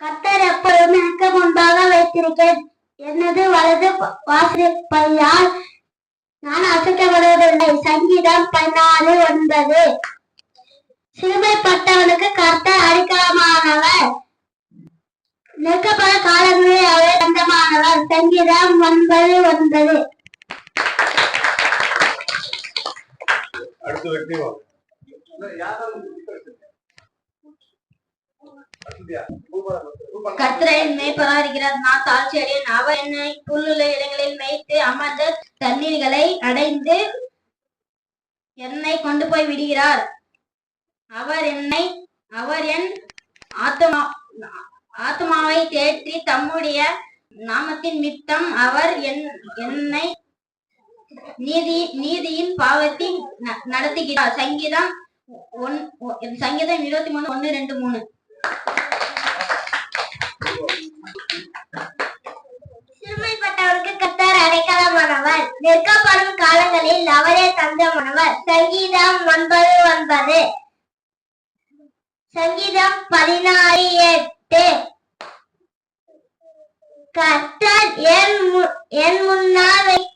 கர்த்தர் எப்பொழுதும் எனக்கு முன்பாக வைத்திருக்கேன் எனது வலது வாசிப்பையால் நான் அசைக்கப்படுவதில்லை. சங்கீதம் பதினாலு ஒன்பது. சிறுமைப்பட்டவனுக்கு கர்த்தர் அடிக்கலமானவர். நெருக்கப்பட காலங்களில் அவர் சொந்தமானவர் சங்கீதம் ஒன்பது ஒன்பது. அடுத்த வெற்றி மேய்ப்பவா இருக்கிறார் நான் தாழ்ச்சி அடையேன். அவர் என்னை புல்லுள்ள இடங்களில் மேய்த்து அமர்ந்த தண்ணீர்களை அடைந்து என்னை கொண்டு போய் விடுகிறார். அவர் என்னை அவர் என் ஆத்மா ஆத்மாவை தேற்றி தம்முடைய நாமத்தின் மித்தம் அவர் என் என்னை நீதி நீதியின் பாவத்தில் ந- நடத்துகிறார். சங்கீதம் ஒன் சங்கீதம் இருபத்தி மூணு ஒன்னு ரெண்டு மூணு. அடைக்கலமானவர் நிற்கப்படும் காலங்களில் அவரே தந்தமானவர். சங்கீதம் ஒன்பது ஒன்பது. சங்கீதம் பதினாறு எட்டு. கர்த்தர் என் என் முன்னால் வை-